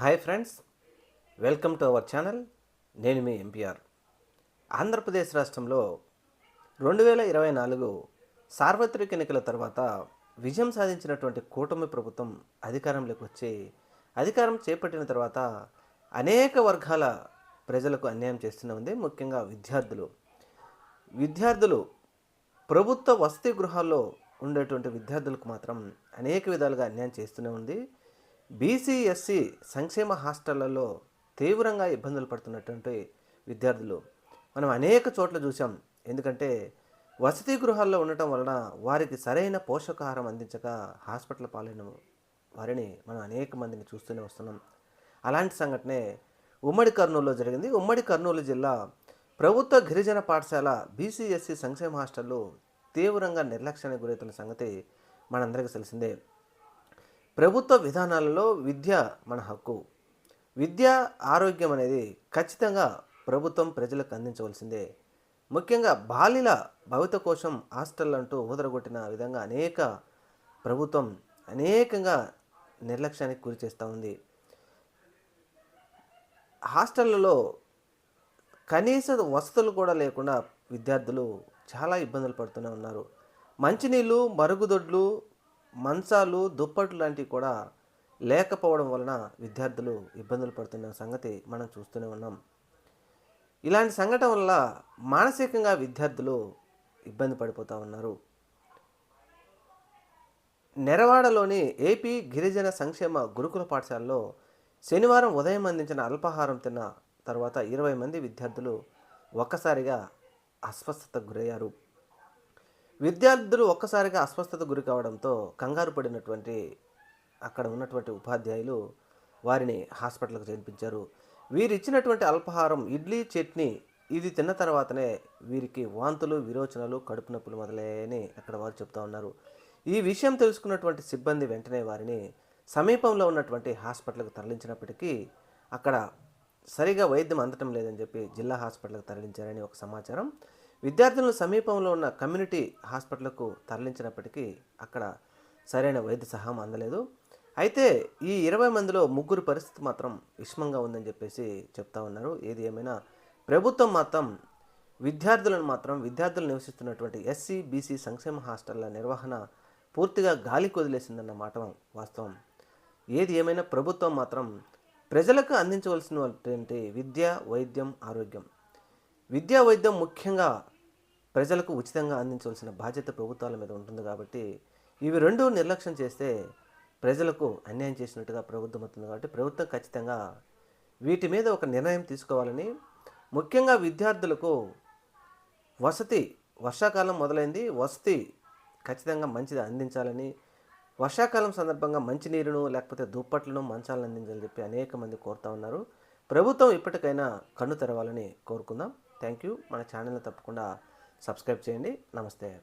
Hi friends welcome to our channel. నేను మీ MPR. Andhra Pradesh రాష్ట్రంలో రెండు వేల ఇరవై నాలుగు సార్వత్రిక ఎన్నికల తర్వాత విజయం సాధించినటువంటి కూటమి ప్రభుత్వం అధికారంలోకి వచ్చి అధికారం చేపట్టిన తర్వాత అనేక వర్గాల ప్రజలకు అన్యాయం చేస్తూనే ఉంది. ముఖ్యంగా విద్యార్థులు. విద్యార్థులు ప్రభుత్వ వసతి గృహాల్లో ఉండేటువంటి విద్యార్థులకు మాత్రం అనేక విధాలుగా అన్యాయం చేస్తూనే ఉంది. బీసీ ఎస్సీ సంక్షేమ హాస్టళ్ళలో తీవ్రంగా ఇబ్బందులు పడుతున్నటువంటి విద్యార్థులు. మనం అనేక చోట్ల చూసాం ఎందుకంటే వసతి గృహాల్లో ఉండటం వలన వారికి సరైన పోషకాహారం అందించక హాస్పిటల్ పాలైన వారిని మనం అనేక మందిని చూస్తూనే వస్తున్నాం. అలాంటి సంఘటనే ఉమ్మడి కర్నూలులో జరిగింది. ఉమ్మడి కర్నూలు జిల్లా ప్రభుత్వ గిరిజన పాఠశాల బీసీఎస్సీ సంక్షేమ హాస్టల్లో తీవ్రంగా నిర్లక్ష్యానికి గురవుతున్న సంగతి మనందరికీ తెలిసిందే. ప్రభుత్వ విధానాలలో విద్య మన హక్కు. విద్య ఆరోగ్యం అనేది ఖచ్చితంగా ప్రభుత్వం ప్రజలకు అందించవలసిందే. ముఖ్యంగా బాలిల భవిత కోసం హాస్టల్ అంటూ ఊదరగొట్టిన విధంగా అనేక ప్రభుత్వం అనేకంగా నిర్లక్ష్యానికి గురి చేస్తూ ఉంది. హాస్టళ్ళలో కనీస వసతులు కూడా లేకుండా విద్యార్థులు చాలా ఇబ్బందులు పడుతూనే ఉన్నారు. మంచినీళ్ళు మరుగుదొడ్లు మంచాలు దుప్పట్లు లాంటివి కూడా లేకపోవడం వలన విద్యార్థులు ఇబ్బందులు పడుతున్న సంగతి మనం చూస్తూనే ఉన్నాం. ఇలాంటి సంఘటన వల్ల మానసికంగా విద్యార్థులు ఇబ్బంది పడిపోతూ ఉన్నారు. నెరవాడలోని ఏపీ గిరిజన సంక్షేమ గురుకుల పాఠశాలలో శనివారం ఉదయం అందించిన అల్పాహారం తిన్న తర్వాత ఇరవై మంది విద్యార్థులు ఒక్కసారిగా అస్వస్థతకు గురయ్యారు. విద్యార్థులు ఒక్కసారిగా అస్వస్థత గురి కావడంతో కంగారు పడినటువంటి అక్కడ ఉన్నటువంటి ఉపాధ్యాయులు వారిని హాస్పిటల్కి చేర్పించారు. వీరిచ్చినటువంటి అల్పాహారం ఇడ్లీ చట్నీ ఇది తిన్న తర్వాతనే వీరికి వాంతులు విరోచనలు కడుపు నొప్పులు మొదలయ్యాయని అక్కడ వారు చెప్తా ఉన్నారు. ఈ విషయం తెలుసుకున్నటువంటి సిబ్బంది వెంటనే వారిని సమీపంలో ఉన్నటువంటి హాస్పిటల్కి తరలించినప్పటికీ అక్కడ సరిగా వైద్యం అందటం లేదని చెప్పి జిల్లా హాస్పిటల్కి తరలించారని ఒక సమాచారం విద్యార్థులను సమీపంలో ఉన్న కమ్యూనిటీ హాస్పిటల్కు తరలించినప్పటికీ అక్కడ సరైన వైద్య సహాయం అందలేదు. అయితే ఈ ఇరవై మందిలో ముగ్గురు పరిస్థితి మాత్రం విషమంగా ఉందని చెప్పేసి చెప్తా ఉన్నారు. ఏది ఏమైనా ప్రభుత్వం మాత్రం విద్యార్థులను మాత్రం విద్యార్థులు నివసిస్తున్నటువంటి ఎస్సీ బీసీ సంక్షేమ హాస్టళ్ళ నిర్వహణ పూర్తిగా గాలికి వదిలేసిందన్న మాట వాస్తవం. ఏది ఏమైనా ప్రభుత్వం మాత్రం ప్రజలకు అందించవలసినటువంటి విద్య వైద్యం ఆరోగ్యం విద్యా వైద్యం ముఖ్యంగా ప్రజలకు ఉచితంగా అందించవలసిన బాధ్యత ప్రభుత్వాల మీద ఉంటుంది కాబట్టి ఇవి రెండు నిర్లక్ష్యం చేస్తే ప్రజలకు అన్యాయం చేసినట్టుగా ప్రభుత్వం అవుతుంది కాబట్టి ప్రభుత్వం ఖచ్చితంగా వీటి మీద ఒక నిర్ణయం తీసుకోవాలని ముఖ్యంగా విద్యార్థులకు వసతి వర్షాకాలం మొదలైంది. వసతి ఖచ్చితంగా మంచిది అందించాలని వర్షాకాలం సందర్భంగా మంచినీరును లేకపోతే దుప్పట్లను మంచాలను అందించాలని చెప్పి అనేక మంది కోరుతా ఉన్నారు. ప్రభుత్వం ఇప్పటికైనా కన్ను తెరవాలని కోరుకుందాం. Thank you. మన ఛానల్ని తప్పకుండా సబ్స్క్రైబ్ చేయండి. నమస్తే.